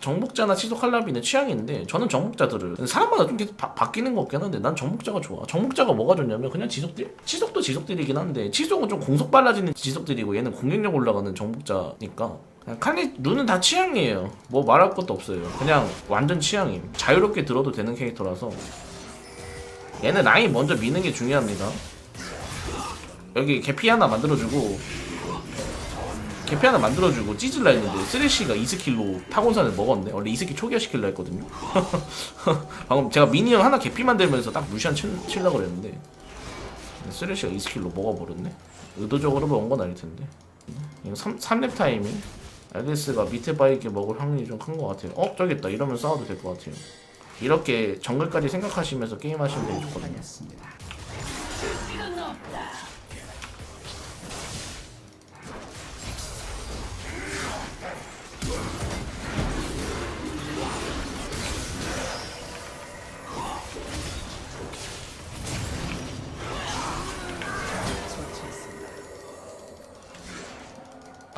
정복자나 치속 칼라비는 취향인데 저는 정복자들을 사람마다 좀 계속 바, 바뀌는 것 같긴 한데 난 정복자가 좋아. 정복자가 뭐가 좋냐면 그냥 지속딜? 치속도 지속딜이긴 한데 치속은 좀 공속 빨라지는 지속딜이고 얘는 공격력 올라가는 정복자니까 칼리 룬은 다 취향이에요. 뭐 말할 것도 없어요. 그냥 완전 취향임. 자유롭게 들어도 되는 캐릭터라서 얘는 라인 먼저 미는 게 중요합니다. 여기 개피 하나 만들어주고 개피 하나 만들어주고 찌질라 했는데 쓰레쉬가 2스킬로 타곤산을 먹었네. 원래 2스킬 초기화 시킬라 했거든요. 방금 제가 미니언 하나 개피 만들면서 딱 루시안 칠, 칠라 그랬는데 쓰레쉬가 2스킬로 먹어버렸네. 의도적으로 먹은 건 아닐 텐데. 이거 3, 3렙 타이밍? 앨리스가 밑에 바이게 먹을 확률이 좀 큰 것 같아요. 어? 저기 있다. 이러면 싸워도 될 것 같아요. 이렇게 정글까지 생각하시면서 게임하시면 되게 좋거든요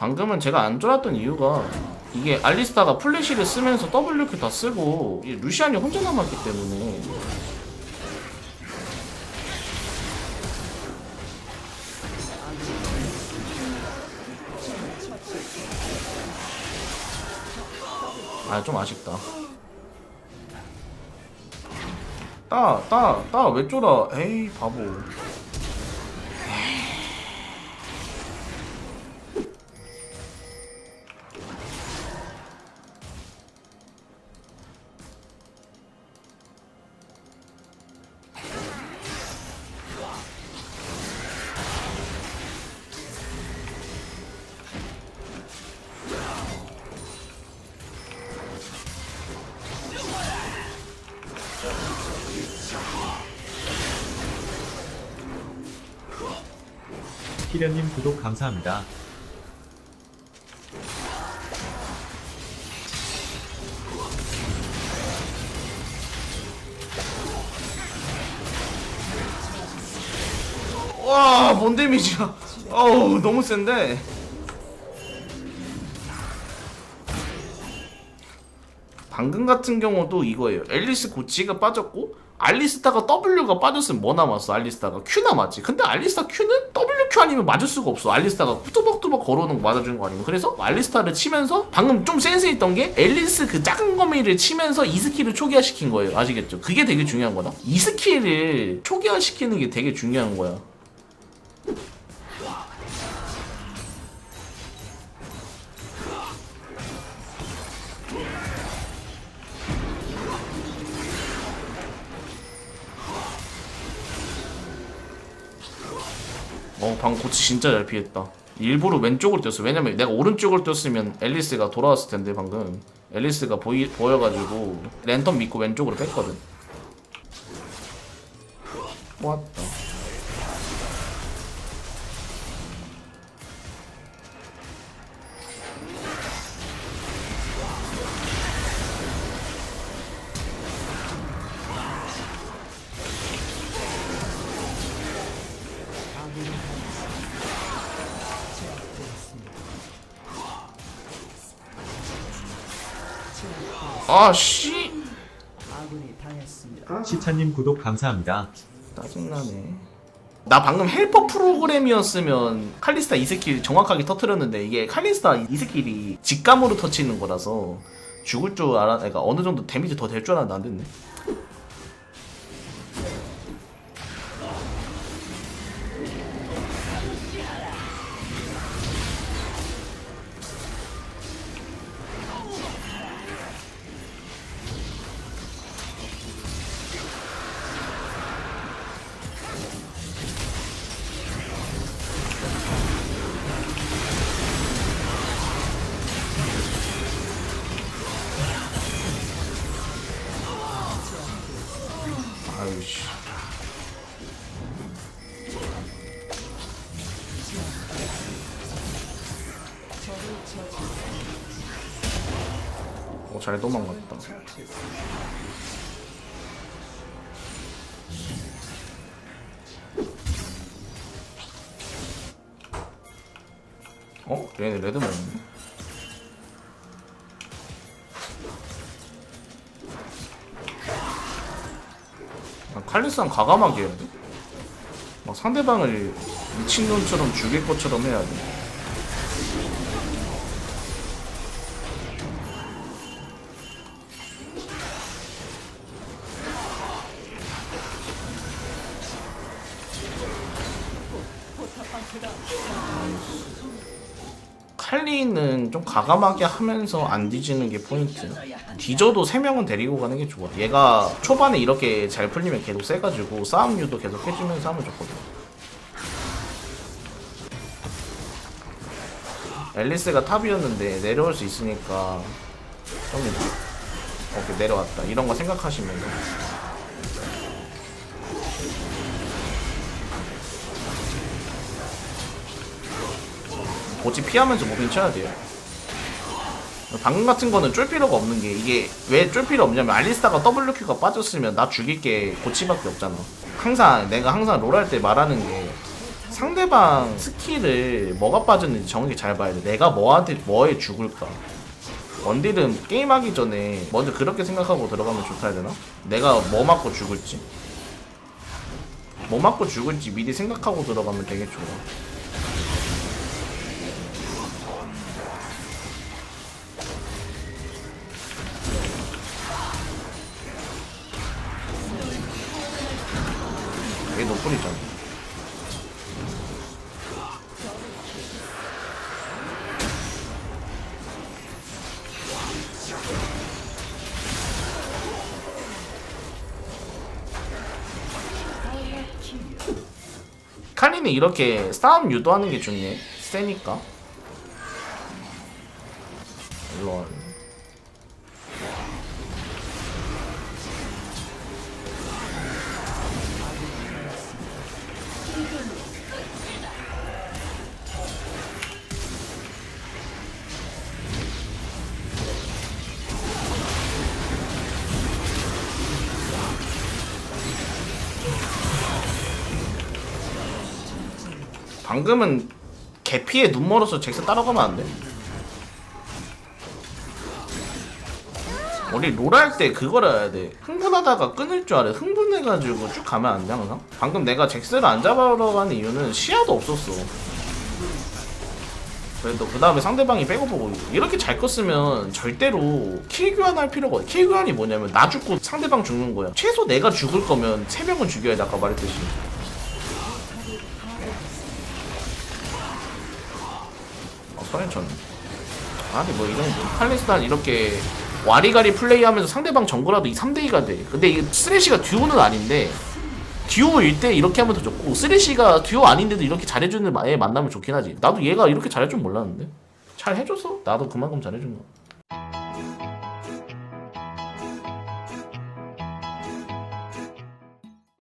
방금은 제가 안 좋았던 이유가 이게 알리스타가 플래시를 쓰면서 WQ 다 쓰고 이 루시안이 혼자 남았기 때문에. 아 좀 아쉽다. 따 따 따 왜 쫄아? 에이 바보 희련님 구독 감사합니다. 와, 뭔 데미지야. 어우, 너무 센데. 방금 같은 경우도 이거예요. 앨리스 고치가 빠졌고 알리스타가 W가 빠졌으면 뭐 남았어? 알리스타가 Q 남았지. 근데 알리스타 Q는 WQ 아니면 맞을 수가 없어. 알리스타가 뚜벅뚜벅 걸어오는 거 맞아주는 거 아니면. 그래서 알리스타를 치면서 방금 좀 센스 있던 게 앨리스 그 작은 거미를 치면서 이 스킬을 초기화시킨 거예요. 아시겠죠? 그게 되게 중요한 거다. 이 스킬을 초기화시키는 게 되게 중요한 거야. 어, 방금 고치 진짜 잘 피했다. 일부러 왼쪽으로 뛰었어. 왜냐면 내가 오른쪽으로 뛰었으면 앨리스가 돌아왔을 텐데 방금 앨리스가 보이 보여가지고 랜턴 믿고 왼쪽으로 뺐거든. 왔다. 아 씨. 시차님 구독 감사합니다. 짜증나네. 나 방금 헬퍼 프로그램이었으면 칼리스타 이 스킬 정확하게 터트렸는데 이게 칼리스타 이 스킬이 직감으로 터치는 거라서 죽을 줄 알아. 그러니까 어느 정도 데미지 더 될 줄 알았는데 안 됐네. 씨. 어, 잘 도망갔다. 어? 얘네 레드 먹네. 칼리스는 과감하게 해야 돼. 막 상대방을 미친놈처럼 죽일 것처럼 해야 돼. 칼리는 좀 과감하게 하면서 안 뒤지는 게 포인트. 뒤져도 3명은 데리고 가는 게 좋아. 얘가 초반에 이렇게 잘 풀리면 계속 세가지고 싸움 유도 계속 해주면서 하면 좋거든. 앨리스가 탑이었는데 내려올 수 있으니까 좀 오케이 내려왔다. 이런 거 생각하시면 고치 피하면서 무빙 쳐야 돼요. 방금 같은 거는 쫄 필요가 없는 게 이게 왜 쫄 필요 없냐면 알리스타가 WQ가 빠졌으면 나 죽일 게 고치밖에 없잖아. 항상 내가 항상 롤 할 때 말하는 게 상대방 스킬을 뭐가 빠졌는지 정확히 잘 봐야 돼. 내가 뭐한테 뭐에 죽을까. 원딜은 게임하기 전에 먼저 그렇게 생각하고 들어가면 좋다 해야 되나? 내가 뭐 맞고 죽을지. 뭐 맞고 죽을지 미리 생각하고 들어가면 되게 좋아. 노플이잖아. 칼리는 이렇게 싸움 유도하는 게 좋네. 세니까. 방금은 개피에 눈 멀어서 잭스 따라가면 안 돼. 우리 롤 할 때 그걸 해야 돼. 흥분하다가 끊을 줄 알아. 흥분해가지고 쭉 가면 안 돼, 항상. 방금 내가 잭스를 안 잡으러 가는 이유는 시야도 없었어. 그래도 그 다음에 상대방이 빼고 보고 이렇게 잘 컸으면 절대로 킬 교환할 필요가 없어. 킬 교환이 뭐냐면 나 죽고 상대방 죽는 거야. 최소 내가 죽을 거면 세 명은 죽여야 돼. 아까 말했듯이. 어, 서현천. 아니 뭐 이런 칼리스탄 이렇게 와리가리 플레이하면서 상대방 정글라도 이 3대2가 돼. 근데 이 쓰레쉬가 듀오는 아닌데 듀오일 때 이렇게 하면 더 좋고 쓰레쉬가 듀오 아닌데도 이렇게 잘해주는 애 만나면 좋긴 하지. 나도 얘가 이렇게 잘할 줄 몰랐는데 잘 해줘서 나도 그만큼 잘해준 거.